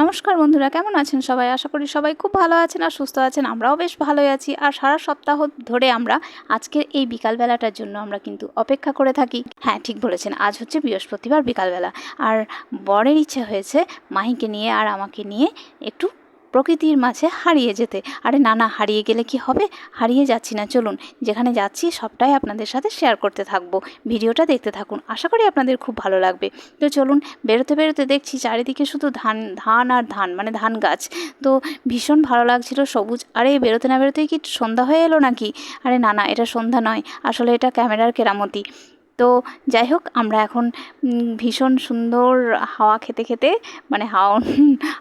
নমস্কার বন্ধুরা, কেমন আছেন সবাই? আশা করি সবাই খুব ভালো আছেন আর সুস্থ আছেন। আমরাও বেশ ভালোই আছি। আর সারা সপ্তাহ ধরে আমরা আজকের এই বিকালবেলাটার জন্য আমরা কিন্তু অপেক্ষা করে থাকি। হ্যাঁ ঠিক বলেছেন, আজ হচ্ছে বৃহস্পতিবার বিকালবেলা। আর বরের ইচ্ছে হয়েছে মাহিকে নিয়ে আর আমাকে নিয়ে একটু প্রকৃতির মাঝে হারিয়ে যেতে। আরে না না, হারিয়ে গেলে কি হবে? হারিয়ে যাচ্ছি না, চলুন। যেখানে যাচ্ছি, সবটাই আপনাদের সাথে শেয়ার করতে থাকব। ভিডিওটা দেখতে থাকুন। আশা করি আপনাদের খুব ভালো লাগবে। তো চলুন, বেরোতে বেরোতে দেখছি চারিদিকে শুধু ধান ধান আর ধান মানে ধান গাছ। তো ভীষণ ভালো লাগছিল সবুজ। আরে, বেরোতে না বেরোতেই কি সন্ধ্যা হয়ে এলো নাকি? আরে না না, এটা সন্ধ্যা নয়। আসলে এটা ক্যামেরার কেরামতি। তো যাই হোক, আমরা এখন ভীষণ সুন্দর হাওয়া খেতে খেতে মানে হাওয়া,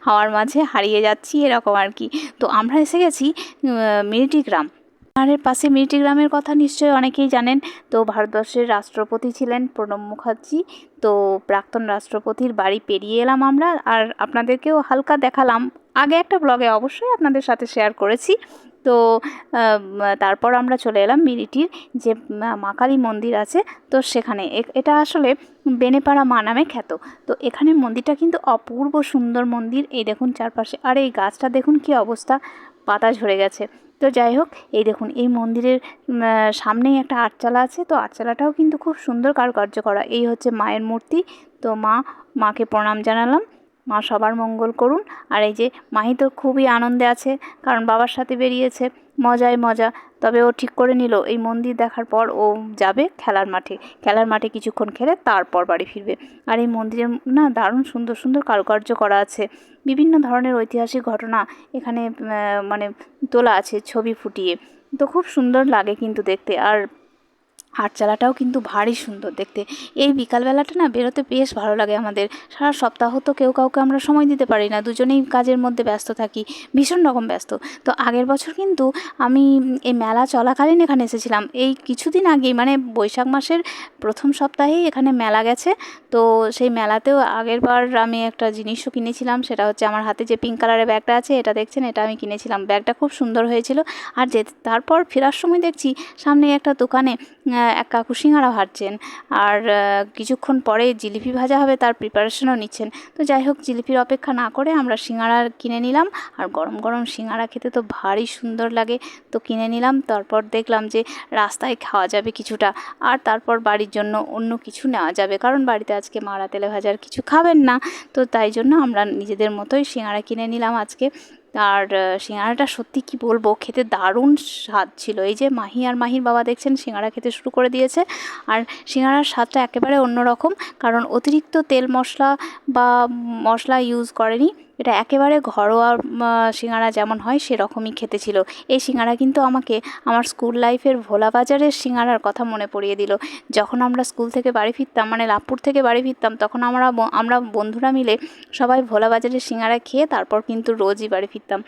হাওয়ার মাঝে হারিয়ে যাচ্ছি এরকম আর কি। তো আমরা এসে গেছি মিরিটি গ্রাম পাহাড়ের পাশে মিরিটি গ্রামের কথা নিশ্চয়ই অনেকেই জানেন। তো ভারতবর্ষের রাষ্ট্রপতি ছিলেন প্রণব মুখার্জি। তো প্রাক্তন রাষ্ট্রপতির বাড়ি পেরিয়ে এলাম আমরা। আর আপনাদেরকেও হালকা দেখালাম। আগে একটা ব্লগে অবশ্যই আপনাদের সাথে শেয়ার করেছি। তো তারপর আমরা চলে এলাম মিরিটির যে, মা- কালী মন্দির আছে। তো সেখানে এটা আসলে বেনেপাড়া মা নামে খ্যাত। তো এখানে মন্দিরটা কিন্তু অপূর্ব সুন্দর মন্দির। এই দেখুন চারপাশে। আর এই গাছটা দেখুন কি অবস্থা? পাতা ঝরে গেছে। তো যাই হোক, এই দেখুন, এই মন্দিরের সামনেই একটা আটচালা আছে। তো আটচালাটাও কিন্তু খুব সুন্দর কারুকার্য করা। এই হচ্ছে মায়ের মূর্তি। তো মা, মাকে প্রণাম জানালাম। মা সবার মঙ্গল করুন। আর এই যে মাহি তো খুবই আনন্দে আছে, কারণ বাবার সাথে বেরিয়েছে, মজায় মজা। তবে ও ঠিক করে নিল, এই মন্দির দেখার পর ও যাবে খেলার মাঠে। খেলার মাঠে কিছুক্ষণ খেলে তারপর বাড়ি ফিরবে। আর এই মন্দিরে না দারুণ সুন্দর সুন্দর কারুকার্য করা আছে। বিভিন্ন ধরনের ঐতিহাসিক ঘটনা এখানে মানে তোলা আছে ছবি ফুটিয়ে। তো খুব সুন্দর লাগে কিন্তু দেখতে। আর হাটচালাটাও কিন্তু ভারী সুন্দর দেখতে। এই বিকালবেলাটা না বেরোতে বেশ ভালো লাগে আমাদের। সারা সপ্তাহ তো কেউ কাউকে আমরা সময় দিতে পারি না, দুজনেই কাজের মধ্যে ব্যস্ত থাকি, ভীষণ রকম ব্যস্ত। তো আগের বছর কিন্তু আমি এই মেলা চলাকালীন এখানে এসেছিলাম। এই কিছুদিন আগেই মানে বৈশাখ মাসের প্রথম সপ্তাহেই এখানে মেলা গেছে। তো সেই মেলাতেও আগের বার আমি একটা জিনিসও কিনেছিলাম, সেটা হচ্ছে আমার হাতে যে পিঙ্ক কালারের ব্যাগটা আছে, এটা দেখছেন? এটা আমি কিনেছিলাম। ব্যাগটা খুব সুন্দর হয়েছিল। আর যে তারপর ফেরার সময় দেখছি সামনে একটা দোকানে এক কাকু সিঙ্গারা ভাজছেন আর কিছুক্ষণ পরে জিলিপি ভাজা হবে, তার প্রিপারেশনও নিচ্ছেন। তো যাই হোক, জিলিপির অপেক্ষা না করে আমরা সিঙ্গারা কিনে নিলাম আর গরম গরম সিঙ্গারা খেতে তো ভারী সুন্দর লাগে। তো কিনে নিলাম, তারপর দেখলাম যে রাস্তায় খাওয়া যাবে কিছুটা আর তারপর বাড়ির জন্য অন্য কিছু নেওয়া যাবে। কারণ বাড়িতে আজকে মারা তেলে ভাজার কিছু খাবেন না। তো তাই জন্য আমরা নিজেদের মতোই সিঙ্গারা কিনে নিলাম আজকে। আর সিঙ্গারাটা সত্যি কি বলব, খেতে দারুণ স্বাদ ছিল। এই যে মাহি আর মাহির বাবা দেখছেন, সিঙ্গারা খেতে শুরু করে দিয়েছে। আর সিঙ্গারার স্বাদটা একেবারে অন্যরকম, কারণ অতিরিক্ত তেল মশলা বা মশলা ইউজ করেনি। এটা একেবারে ঘরোয়া সিঙ্গারা যেমন হয় সেরকমই খেতে ছিল। এই সিঙ্গারা কিন্তু আমাকে আমার স্কুল লাইফের ভোলা বাজারের সিঙ্গারার কথা মনে পড়িয়ে দিল। যখন আমরা স্কুল থেকে বাড়ি ফিরতাম মানে লাভপুর থেকে বাড়ি ফিরতাম, তখন আমরা আমরা বন্ধুরা মিলে সবাই ভোলা বাজারের সিঙ্গারা খেয়ে তারপর কিন্তু রোজই বাড়ি ফিরতাম।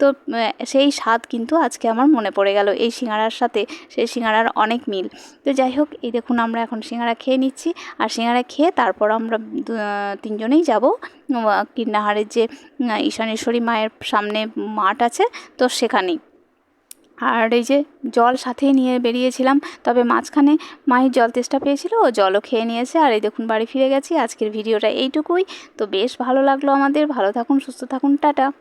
তো সেই স্বাদ কিন্তু আজকে আমার মনে পড়ে গেল, এই সিঙ্গারার সাথে সেই সিঙ্গারার অনেক মিল। তো যাই হোক, এই দেখুন আমরা এখন সিঙ্গারা খেয়ে নিচ্ছি। আর সিঙ্গারা খেয়ে তারপর আমরা তিনজনেই যাব কীর্ণাহারের যে ঈশানেশ্বরী মায়ের সামনে মাঠ আছে, তো সেখানেই। আর এই যে জল সাথেই নিয়ে বেরিয়েছিলাম, তবে মাঝখানে মায়ের জল তেষ্টা পেয়েছিল, ও জলও খেয়ে নিয়েছে। আর এই দেখুন, বাড়ি ফিরে গেছি। আজকের ভিডিওটা এইটুকুই। তো বেশ ভালো লাগল আমাদের। ভালো থাকুন, সুস্থ থাকুন। টাটা।